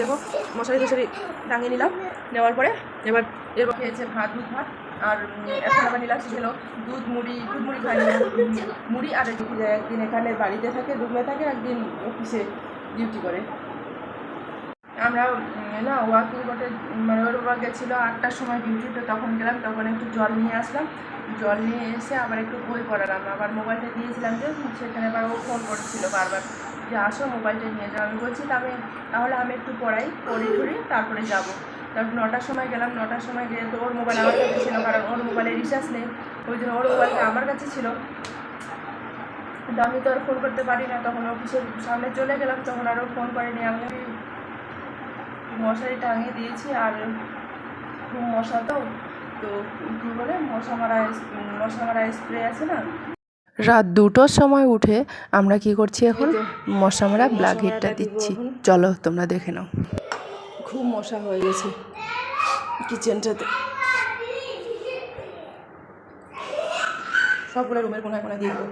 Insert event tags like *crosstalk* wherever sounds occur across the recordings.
দেখো, মশারি টশারি টাঙিয়ে নিলাম, নেওয়ার পরে এবার এবার খেয়েছে ভাত, দুধ, ভাত। আর এখন আবার নিলাম খেলো দুধ, মুড়ি দুধ, মুড়ি খাই। মুড়ি আর একদিন এখানে বাড়িতে থাকে, রুমে থাকে, একদিন অফিসে ডিউটি করে। আমরা না, ওয়াকিং করতে মানে ওর বাবা গেছিল আটটার সময় ডিউটিতে তখন গেলাম তখন একটু জল নিয়ে আসলাম। জল নিয়ে এসে আবার একটু বই পড়ালাম। আবার মোবাইলটা দিয়েছিলাম যে, সেখানে আবার ও ফোন করছিল বারবার যে, আসো, মোবাইলটা নিয়ে যাও। আমি বলছি তবে তাহলে আমি একটু পড়াই, পড়ে, টড়ি, তারপরে যাব। তারপর নটার সময় গেলাম, নটার সময় গিয়ে তো ওর মোবাইল আমার কাছে ছিল, কারণ ওর মোবাইলে রিচার্জ নেই। ওই জন্য ওর মোবাইলটা আমার কাছে ছিল। কিন্তু আমি তো আর ফোন করতে পারি না, তখন অফিসের সামনে চলে গেলাম, তখন আরও ফোন করেনি। আমি মশারি টাঙিয়ে দিয়েছি আর খুব মশা তো তো কী বলে মশা মারা মশা মারা স্প্রে আছে না? রাত দুটোর সময় উঠে আমরা কি করছি এখন? মশা মারা ব্ল্যাক হেডটা দিচ্ছি। চলো তোমরা দেখে নাও। খুব মশা হয়ে গেছে কিচেনটাতে। সবগুলো রুমের কোনায় কোনায় দিয়ে দেবো।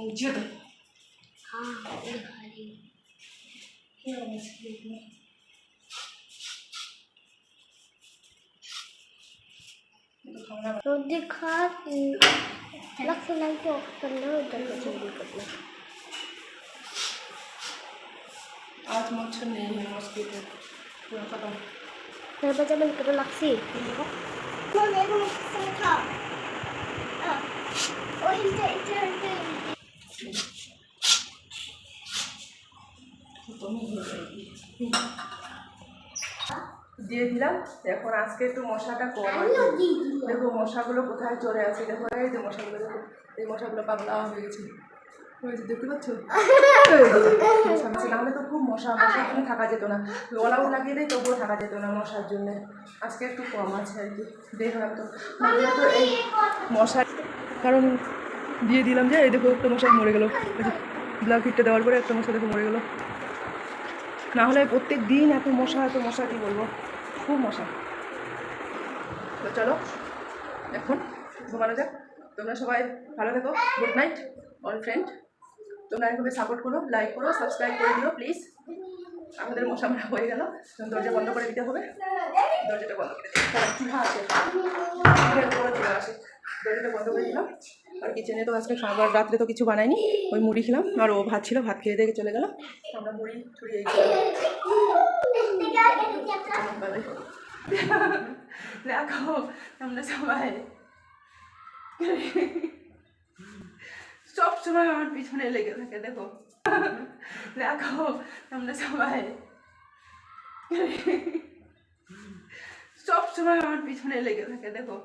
मुझे तो हाँ मैं खा रही हूँ क्या मछली में तो दिखा अलग से लाइट ऑफ कर लो उधर जल्दी कर लो आज मच्छर नहीं है मॉस्किटो पूरा खत्म मेरे बच्चा बंद करो लक्सी देखो मैं मेरे मुझसे खा দিয়ে দিলাম। এখন আজকে একটু মশাটা কম দেখো মশাগুলো কোথায় চলে আছে। দেখো এই যে মশাগুলো দেখো এই মশাগুলো পাগলা হয়ে গেছে। হয়েছে দেখতে পাচ্ছ? *laughs* নাহলে তো খুব মশা মশার জন্য থাকা যেত না। গলাও লাগিয়ে দেয় তবুও থাকা যেত না মশার জন্য। আজকে একটু কম আছে আর কি। দেখলাম তো। তো এই মশা কারণ দিয়ে দিলাম যে এই দেখো একটা মশা মরে গেলো। ব্ল্যাক হিটটা দেওয়ার পরে একটা মশা দেখো মরে গেলো। না হলে প্রত্যেক দিন এত মশা এত মশা, কি বলব? খুব মশা। তো চলো, এখন ঘুমানো যাক। তোমরা সবাই ভালো থেকো। গুড নাইট অল ফ্রেন্ড তোমরা এভাবে সাপোর্ট করো লাইক করো সাবস্ক্রাইব করে দিও প্লিজ আমাদের মশা মারা হয়ে গেল। দরজা বন্ধ করে দিতে হবে। দরজাটা বন্ধ করে দিতে চুহা আছে। চলে আসে। দরজাটা বন্ধ করে দিলাম আর কিচেনে তো আজকে খাবার রাত্রে তো কিছু বানাইনি। ওই মুড়ি খেলাম। আর ও ভাত ছিল, ভাত খেয়ে দিয়ে চলে গেলাম আমরা মুড়ি ছুড়ি দেখো, আমরা সবাই সব সময় আমার পিছনে লেগে থাকে, দেখো। দেখো, আমরা সবাই সব সময় আমার পিছনে লেগে থাকে, দেখো।